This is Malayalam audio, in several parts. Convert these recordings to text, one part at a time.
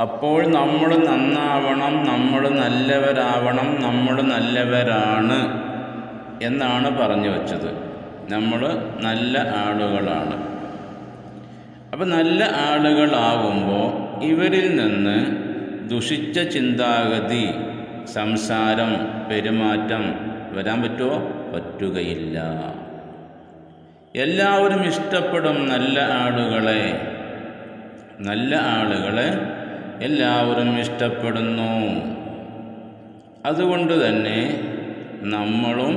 അപ്പോൾ നമ്മൾ നന്നാവണം നമ്മൾ നല്ലവരാവണം നമ്മൾ നല്ലവരാണ് എന്നാണ് പറഞ്ഞു വച്ചത്. നമ്മൾ നല്ല ആളുകളാണ്. അപ്പം നല്ല ആളുകളാകുമ്പോൾ ഇവരിൽ നിന്ന് ദുഷിച്ച ചിന്താഗതി സംസാരം പെരുമാറ്റം വരാൻ പറ്റുമോ? പറ്റുകയില്ല. എല്ലാവരും ഇഷ്ടപ്പെടും നല്ല ആളുകളെ. നല്ല ആളുകളെ എല്ലാവരും ഇഷ്ടപ്പെടുന്നു. അതുകൊണ്ട് തന്നെ നമ്മളും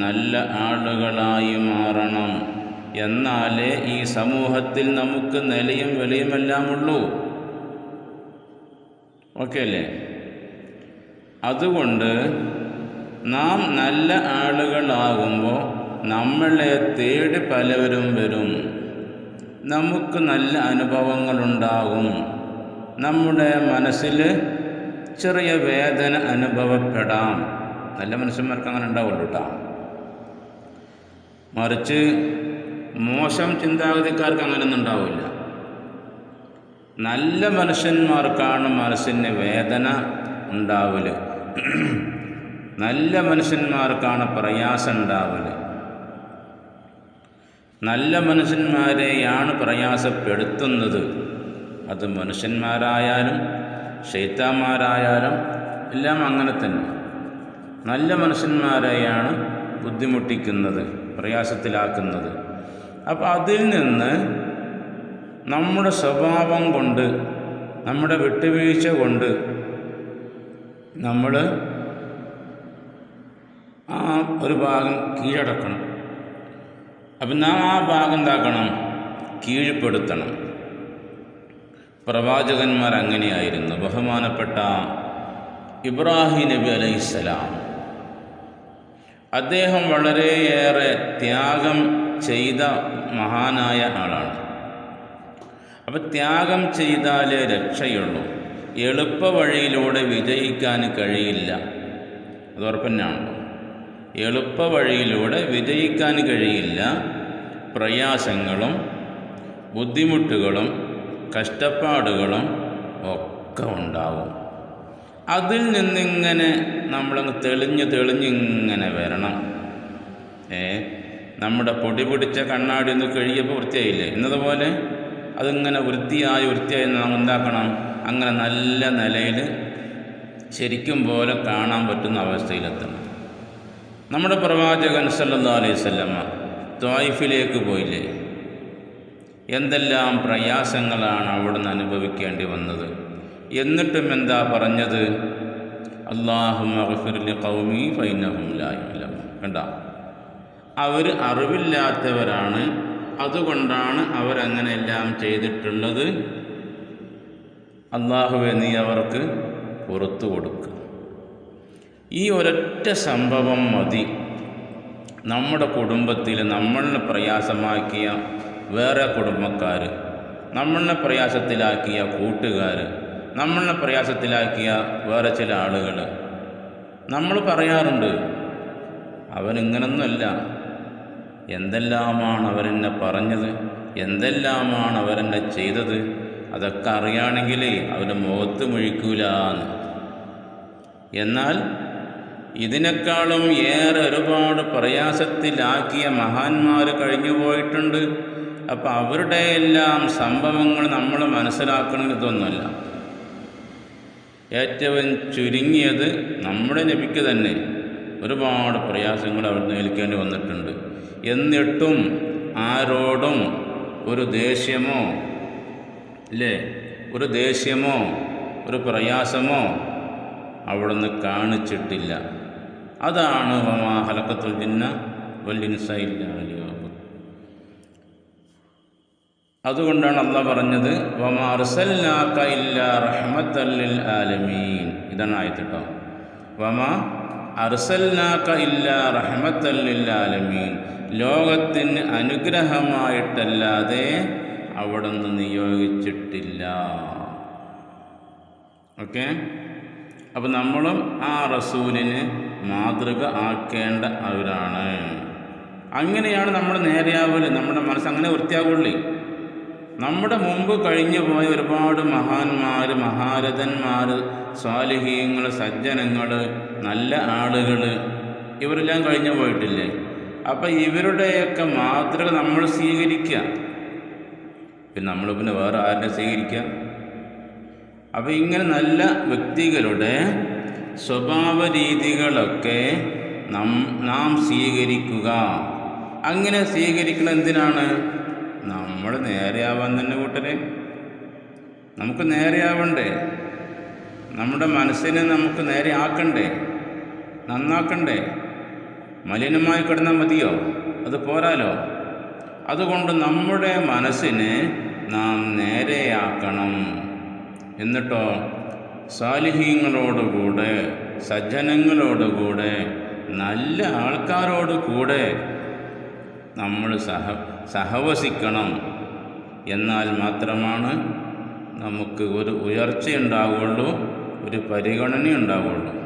നല്ല ആളുകളായി മാറണം. എന്നാലേ ഈ സമൂഹത്തിൽ നമുക്ക് നിലയും വിലയുമെല്ലാം ഉള്ളൂ. ഓക്കെ അല്ലേ അതുകൊണ്ട് നാം നല്ല ആളുകളാകുമ്പോൾ നമ്മളെ തേടി പലവരും വരും. നമുക്ക് നല്ല അനുഭവങ്ങളുണ്ടാകും. നമ്മുടെ മനസ്സിൽ ചെറിയ വേദന അനുഭവപ്പെടാം. നല്ല മനുഷ്യന്മാർക്ക് അങ്ങനെ ഉണ്ടാവുള്ളൂ കേട്ടോ മറിച്ച് മോശം ചിന്താഗതിക്കാർക്ക് അങ്ങനെയൊന്നും ഉണ്ടാവില്ല. നല്ല മനുഷ്യന്മാർക്കാണ് മനസ്സിന് വേദന ഉണ്ടാവൽ. നല്ല മനുഷ്യന്മാർക്കാണ് പ്രയാസം ഉണ്ടാവൽ. നല്ല മനുഷ്യന്മാരെയാണ് പ്രയാസപ്പെടുത്തുന്നത്. അത് മനുഷ്യന്മാരായാലും ഷെയ്ത്താന്മാരായാലും എല്ലാം അങ്ങനെ തന്നെ. നല്ല മനുഷ്യന്മാരെയാണ് ബുദ്ധിമുട്ടിക്കുന്നത് പ്രയാസത്തിലാക്കുന്നത്. അപ്പോൾ അതിൽ നിന്ന് നമ്മുടെ സ്വഭാവം കൊണ്ട് നമ്മുടെ വിട്ടുവീഴ്ച കൊണ്ട് നമ്മൾ ആ ഒരു ഭാഗം കീഴടക്കണം. അപ്പം നാം ആ ഭാഗം എന്താക്കണം? കീഴ്പ്പെടുത്തണം. പ്രവാചകന്മാർ അങ്ങനെയായിരുന്നു ബഹുമാനപ്പെട്ട ഇബ്രാഹിം നബി അലൈഹിസ്സലാം അദ്ദേഹം വളരെയേറെ ത്യാഗം ചെയ്ത മഹാനായ ആളാണ്. അപ്പം ത്യാഗം ചെയ്താലേ രക്ഷയുള്ളൂ. എളുപ്പ വഴിയിലൂടെ വിജയിക്കാൻ കഴിയില്ല. അത് ഉറപ്പന്നാണല്ലോ. എളുപ്പ വഴിയിലൂടെ വിജയിക്കാൻ കഴിയില്ല. പ്രയാസങ്ങളും ബുദ്ധിമുട്ടുകളും കഷ്ടപ്പാടുകളും ഒക്കെ ഉണ്ടാവും. അതിൽ നിന്നിങ്ങനെ നമ്മളങ്ങ് തെളിഞ്ഞ് തെളിഞ്ഞിങ്ങനെ വരണം. ഏ നമ്മുടെ പൊടി പിടിച്ച കണ്ണാടി ഒന്ന് കഴുകിയപ്പോൾ വൃത്തിയായില്ലേ? എന്നതുപോലെ അതിങ്ങനെ വൃത്തിയായി വൃത്തിയായി നാം എന്താക്കണം? അങ്ങനെ നല്ല നിലയിൽ ശരിക്കും പോലെ കാണാൻ പറ്റുന്ന അവസ്ഥയിലെത്തണം. നമ്മുടെ പ്രവാചകൻ സല്ലാ അലൈഹി വസല്ലമ ത്വായിഫിലേക്ക് പോയില്ലേ? എന്തെല്ലാം പ്രയാസങ്ങളാണ് അവിടുന്ന് അനുഭവിക്കേണ്ടി വന്നത്? എന്നിട്ടും എന്താ പറഞ്ഞത്? അള്ളാഹു മഗ്ഫിർലി ഖൗമി ഫൈനഹും ലാ യഅലമൂൻ കണ്ട? അവർ അറിവില്ലാത്തവരാണ്. അതുകൊണ്ടാണ് അവരങ്ങനെയെല്ലാം ചെയ്തിട്ടുള്ളത്. അള്ളാഹുവെ നീ അവർക്ക് പുറത്തു കൊടുക്കുക ഈ ഒരൊറ്റ സംഭവം മതി. നമ്മുടെ കുടുംബത്തിൽ നമ്മളെ പ്രയാസമാക്കിയ വേറെ കുടുംബക്കാർ നമ്മളെ പ്രയാസത്തിലാക്കിയ കൂട്ടുകാർ നമ്മളെ പ്രയാസത്തിലാക്കിയ വേറെ ചില ആളുകൾ നമ്മൾ പറയാറുണ്ട് അവനിങ്ങനൊന്നുമല്ല എന്തെല്ലാമാണ് അവരെന്നെ പറഞ്ഞത്? എന്തെല്ലാമാണ് അവരെന്നെ ചെയ്തത്? അതൊക്കെ അറിയാണെങ്കിൽ അവന്റെ മുഖത്ത് മുഴിക്കൂലെന്ന്. എന്നാൽ ഇതിനേക്കാളും ഏറെ ഒരുപാട് പ്രയാസത്തിലാക്കിയ മഹാന്മാർ കഴിഞ്ഞു പോയിട്ടുണ്ട് അപ്പം അവരുടെ എല്ലാം സംഭവങ്ങൾ നമ്മൾ മനസ്സിലാക്കണമെങ്കിൽ ഇതൊന്നുമല്ല. ഏറ്റവും ചുരുങ്ങിയത് നമ്മുടെ നബിക്ക് തന്നെ ഒരുപാട് പ്രയാസങ്ങൾ അവിടുന്ന് ഏൽക്കേണ്ടി വന്നിട്ടുണ്ട്. എന്നിട്ടും ആരോടും ഒരു ദേഷ്യമോ അല്ലേ? ഒരു ദേഷ്യമോ ഒരു പ്രയാസമോ അവിടുന്ന് കാണിച്ചിട്ടില്ല. അതാണ് ഹലക്കത്തുൽ ജിന്ന വല്ലിൻസയില്ല അതുകൊണ്ടാണ് അള്ളാഹ് പറഞ്ഞത് ആലമീൻ. ഇതാണ് ആയത്തിട്ടോ വമാ ലോകത്തിന് അനുഗ്രഹമായിട്ടല്ലാതെ അവിടുന്ന് നിയോഗിച്ചിട്ടില്ല. ഓക്കെ? അപ്പം നമ്മളും ആ റസൂലിന് മാതൃക ആക്കേണ്ട അവരാണ്. അങ്ങനെയാണ് നമ്മൾ നേരെയാവൽ നമ്മുടെ മനസ്സ് അങ്ങനെ വൃത്തിയാവുള്ളേ. നമ്മുടെ മുമ്പ് കഴിഞ്ഞു പോയ ഒരുപാട് മഹാന്മാർ മഹാരഥന്മാർ സ്വാലിഹീങ്ങൾ സജ്ജനങ്ങൾ നല്ല ആളുകൾ ഇവരെല്ലാം കഴിഞ്ഞു പോയിട്ടില്ലേ? അപ്പം ഇവരുടെയൊക്കെ മാതൃക നമ്മൾ സ്വീകരിക്കുക. പിന്നെ നമ്മൾ പിന്നെ വേറെ ആരുടെ സ്വീകരിക്കുക? അപ്പോൾ ഇങ്ങനെ നല്ല വ്യക്തികളുടെ സ്വഭാവ രീതികളൊക്കെ നം നാം സ്വീകരിക്കുക. അങ്ങനെ സ്വീകരിക്കണം എന്തിനാണ്? നമ്മൾ നേരെയാവാൻ തന്നെ കൂട്ടരെ. നമുക്ക് നേരെയാവണ്ടേ? നമ്മുടെ മനസ്സിനെ നമുക്ക് നേരെ ആക്കണ്ടേ? നന്നാക്കണ്ടേ? മലിനമായി കിടന്നാൽ മതിയോ? അത് പോരാലോ? അതുകൊണ്ട് നമ്മുടെ മനസ്സിനെ നാം നേരെയാക്കണം. എന്നിട്ടോ? സാലിഹ്യങ്ങളോടുകൂടെ സജ്ജനങ്ങളോടുകൂടെ നല്ല ആൾക്കാരോട് കൂടെ നമ്മൾ സഹ സഹവസിക്കണം. എന്നാൽ മാത്രമാണ് നമുക്ക് ഒരു ഉയർച്ചയുണ്ടാവുകയുള്ളൂ ഒരു പരിഗണന ഉണ്ടാവുകയുള്ളൂ